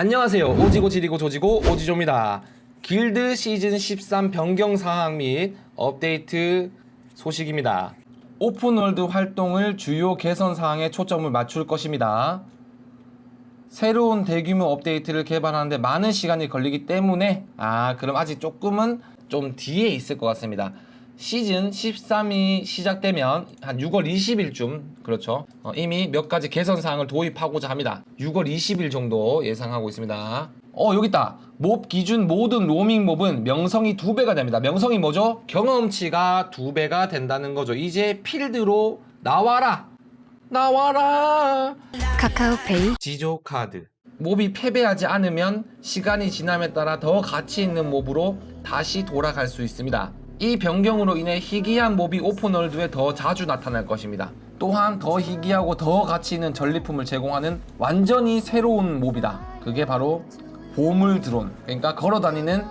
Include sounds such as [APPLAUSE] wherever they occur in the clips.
안녕하세요. 오지고 지리고 조지고 오지조입니다. 길드 시즌 13 변경 사항 및 업데이트 소식입니다. 오픈월드 활동을 주요 개선 사항에 초점을 맞출 것입니다. 새로운 대규모 업데이트를 개발하는데 많은 시간이 걸리기 때문에 아 그럼 아직 조금은 좀 뒤에 있을 것 같습니다. 시즌 13이 시작되면 한 6월 20일쯤 그렇죠. 어, 이미 몇 가지 개선 사항을 도입하고자 합니다. 6월 20일 정도 예상하고 있습니다. 어 여기 있다. 몹 기준 모든 로밍 몹은 명성이 두 배가 됩니다. 명성이 뭐죠? 경험치가 두 배가 된다는 거죠. 이제 필드로 나와라. 나와라. 카카오페이 지조 카드. 몹이 패배하지 않으면 시간이 지남에 따라 더 가치 있는 몹으로 다시 돌아갈 수 있습니다. 이 변경으로 인해 희귀한 몹이 오픈월드에 더 자주 나타날 것입니다. 또한 더 희귀하고 더 가치 있는 전리품을 제공하는 완전히 새로운 몹이다. 그게 바로 보물 드론. 그러니까 걸어 다니는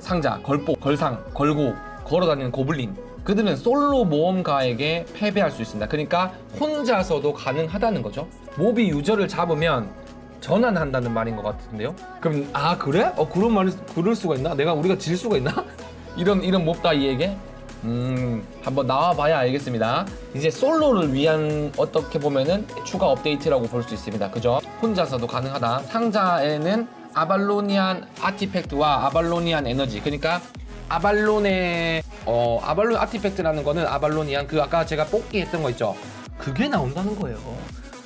상자, 걸보, 걸상, 걸고, 걸어 다니는 고블린. 그들은 솔로 모험가에게 패배할 수 있습니다. 그러니까 혼자서도 가능하다는 거죠. 몹이 유저를 잡으면 전환한다는 말인 것 같은데요. 그럼 아 그래? 어 그런 말을 그럴 수가 있나? 내가 우리가 질 수가 있나? 이런 이런 몹 따위에게 음 한번 나와봐야 알겠습니다. 이제 솔로를 위한 어떻게 보면은 추가 업데이트라고 볼 수 있습니다. 그죠? 혼자서도 가능하다. 상자에는 아발로니안 아티팩트와 아발로니안 에너지 그러니까 아발론의 어 아발론 아티팩트라는 거는 아발로니안 그 아까 제가 뽑기 했던 거 있죠. 그게 나온다는 거예요.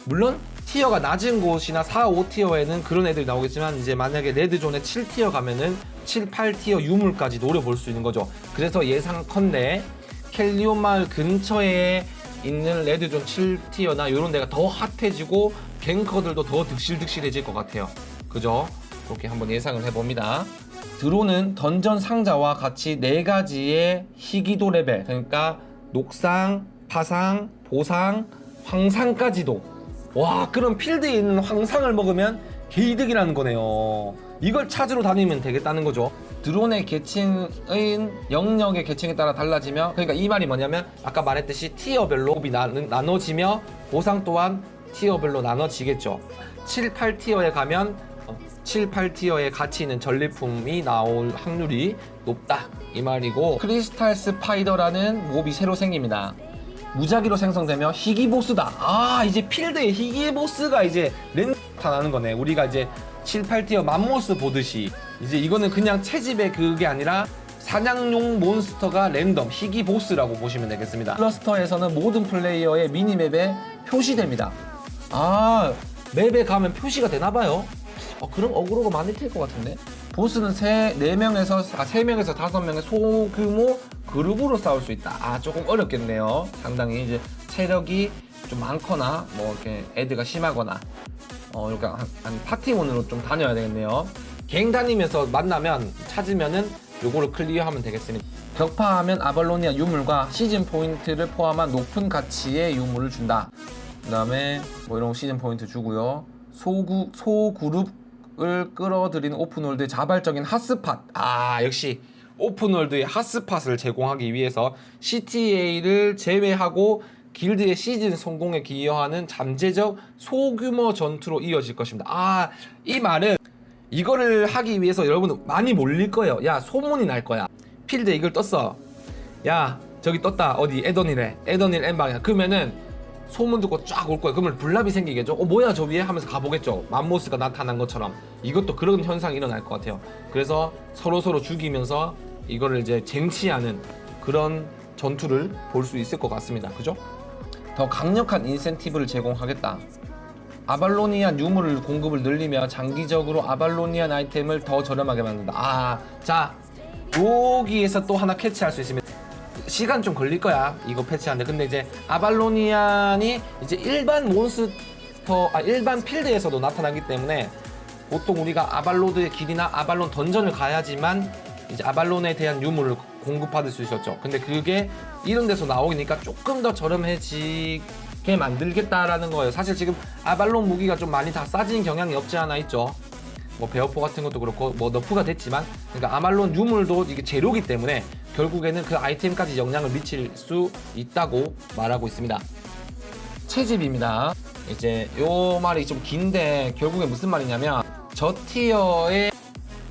물론 티어가 낮은 곳이나 4, 5티어에는 그런 애들이 나오겠지만 이제 만약에 레드존에 7티어 가면은 7, 8티어 유물까지 노려볼 수 있는 거죠. 그래서 예상컨대 켈리온 마을 근처에 있는 레드존 7티어나 이런 데가 더 핫해지고 갱커들도 더 득실득실해질 것 같아요. 그죠? 그렇게 한번 예상을 해봅니다. 드론은 던전 상자와 같이 네 가지의 희귀도 레벨, 그러니까 녹상, 파상, 보상, 황상까지도. 와, 그럼 필드에 있는 황상을 먹으면 개이득이라는 거네요. 이걸 찾으러 다니면 되겠다는 거죠. 드론의 계층의 영역의 계층에 따라 달라지며, 그러니까 이 말이 뭐냐면, 아까 말했듯이 티어별로 나, 나눠지며, 보상 또한 티어별로 나눠지겠죠. 7, 8티어에 가면 7, 8티어의 가치 있는 전리품이 나올 확률이 높다 이 말이고 크리스탈 스파이더라는 몹이 새로 생깁니다 무작위로 생성되며 희귀 보스다. 아 이제 필드에 희귀 보스가 이제 랜 나타나는 거네. 우리가 이제 7, 8티어 맘모스 보듯이. 이제 이거는 그냥 채집의 그게 아니라 사냥용 몬스터가 랜덤 희귀 보스라고 보시면 되겠습니다. 클러스터에서는 모든 플레이어의 미니맵에 표시됩니다. 아 맵에 가면 표시가 되나봐요. 어, 그럼 어그로가 많이 튈 것 같은데? 보스는 세, 4명에서, 아, 3명에서 5명의 소규모 그룹으로 싸울 수 있다. 아, 조금 어렵겠네요. 상당히 이제 체력이 좀 많거나, 뭐, 이렇게 애드가 심하거나, 어, 이렇게 한, 한 파티몬으로 좀 다녀야 되겠네요. 갱 다니면서 만나면, 찾으면은 요거를 클리어하면 되겠습니다. 격파하면 아발로니아 유물과 시즌 포인트를 포함한 높은 가치의 유물을 준다. 그 다음에 뭐 이런 시즌 포인트 주고요. 소구, 소그룹을 끌어들이는 오픈월드의 자발적인 핫스팟. 아, 역시 오픈월드의 핫스팟을 제공하기 위해서 CTA를 제외하고 길드의 시즌 성공에 기여하는 잠재적 소규모 전투로 이어질 것입니다. 아, 이 말은 이거를 하기 위해서 여러분 많이 몰릴 거예요. 야, 소문이 날 거야. 필드에 이걸 떴어. 야, 저기 떴다. 어디? 에더닐에. 에더닐 N방이야. 그러면은 소문 듣고 쫙 올 거예요. 그러면 불납이 생기겠죠. 어 뭐야 저 위에 하면서 가보겠죠. 맘모스가 나타난 것처럼 이것도 그런 현상이 일어날 것 같아요. 그래서 서로 서로 죽이면서 이거를 이제 쟁취하는 그런 전투를 볼 수 있을 것 같습니다. 그죠? 더 강력한 인센티브를 제공하겠다. 아발로니안 유물을 공급을 늘리며 장기적으로 아발로니안 아이템을 더 저렴하게 만든다. 아, 자 여기에서 또 하나 캐치할 수 있습니다. 시간 좀 걸릴 거야 이거 패치하는데 근데 이제 아발로니안이 이제 일반 몬스터 아 일반 필드에서도 나타나기 때문에 보통 우리가 아발로드의 길이나 아발론 던전을 가야지만 이제 아발론에 대한 유물을 공급받을 수 있었죠 근데 그게 이런 데서 나오니까 조금 더 저렴해지게 만들겠다라는 거예요 사실 지금 아발론 무기가 좀 많이 다 싸진 경향이 없지 않아 있죠 뭐 베어포 같은 것도 그렇고 뭐 너프가 됐지만 그러니까 아말론 유물도 이게 재료기 때문에 결국에는 그 아이템까지 영향을 미칠 수 있다고 말하고 있습니다. 채집입니다. 이제 요 말이 좀 긴데 결국에 무슨 말이냐면 저 티어의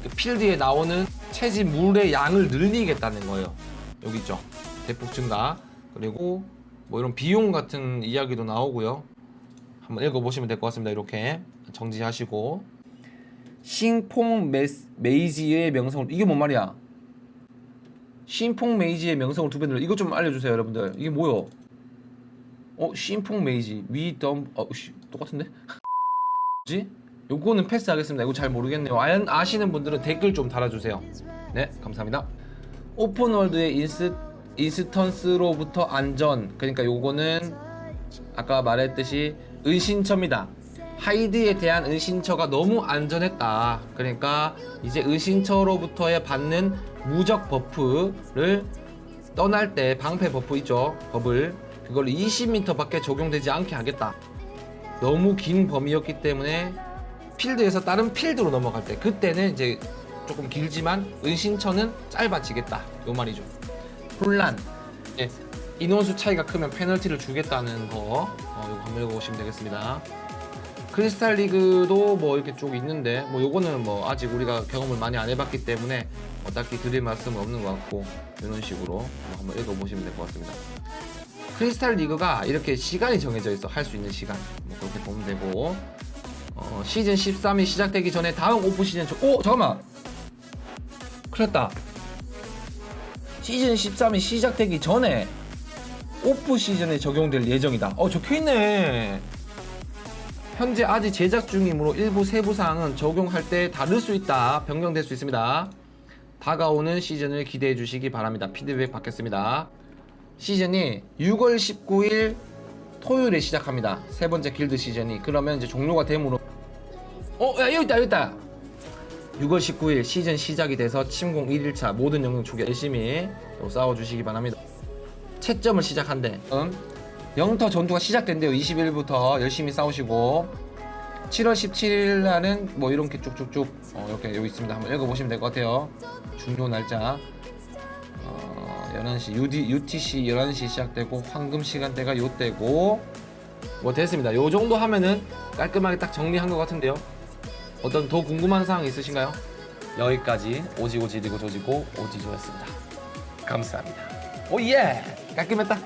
그 필드에 나오는 채집 물의 양을 늘리겠다는 거예요. 여기 있죠. 대폭 증가. 그리고 뭐 이런 비용 같은 이야기도 나오고요. 한번 읽어보시면 될 것 같습니다. 이렇게 정지하시고 싱퐁 메이지의 명성을 이게 뭔 말이야? 싱퐁 메이지의 명성을 두 배 늘려. 이거 좀 알려주세요, 여러분들. 이게 뭐요? 어, 싱퐁 메이지 위덤 어, 씨, 똑같은데? [LAUGHS] 뭐지? 요거는 패스하겠습니다. 이거 잘 모르겠네요. 아, 아시는 분들은 댓글 좀 달아주세요. 네, 감사합니다. 오픈월드의 인스, 인스턴스로부터 안전. 그러니까 요거는 아까 말했듯이 은신처입니다. 하이드에 대한 은신처가 너무 안전했다. 그러니까 이제 은신처로부터의 받는 무적 버프를 떠날 때 방패 버프 있죠. 법을 그걸 20m밖에 적용되지 않게 하겠다. 너무 긴 범위였기 때문에 필드에서 다른 필드로 넘어갈 때 그때는 이제 조금 길지만 은신처는 짧아지겠다. 요 말이죠. 혼란. 예, 인원수 차이가 크면 페널티를 주겠다는 거 어, 이거 한번 읽어보시면 되겠습니다. 크리스탈 리그도 뭐 이렇게 쭉 있는데 뭐 요거는 뭐 아직 우리가 경험을 많이 안 해봤기 때문에 뭐 딱히 드릴 말씀은 없는 것 같고 이런 식으로 뭐 한번 읽어보시면 될 것 같습니다. 크리스탈 리그가 이렇게 시간이 정해져 있어 할 수 있는 시간 뭐 그렇게 보면 되고 어, 시즌 13이 시작되기 전에 다음 오프 시즌 저... 오 잠깐만. 큰일 났다. 시즌 13이 시작되기 전에 오프 시즌에 적용될 예정이다. 어 적혀있네. 현재 아직 제작 중이므로 일부 세부 사항은 적용할 때 다를 수 있다. 변경될 수 있습니다. 다가오는 시즌을 기대해 주시기 바랍니다. 피드백 받겠습니다. 시즌이 6월 19일 토요일에 시작합니다. 세 번째 길드 시즌이 그러면 이제 종료가 되므로 어, 야, 여기 있다, 여기 있다. 6월 19일 시즌 시작이 돼서 침공 1일차 모든 영웅 초기 열심히 또 싸워주시기 바랍니다. 채점을 시작한대. 음, 영터 전투가 시작된대요. 20일부터 열심히 싸우시고 7월 17일 날은 뭐 이렇게 쭉쭉쭉 어, 이렇게 여기 있습니다. 한번 읽어보시면 될 것 같아요. 중요 날짜. 어, 11시 UD, UTC 11시 시작되고 황금 시간대가 요때고 뭐 됐습니다. 요 정도 하면은 깔끔하게 딱 정리한 것 같은데요. 어떤 더 궁금한 사항 있으신가요? 여기까지 오지고 지리고 조지고 오지조였습니다. 감사합니다. 오예! 깔끔했다.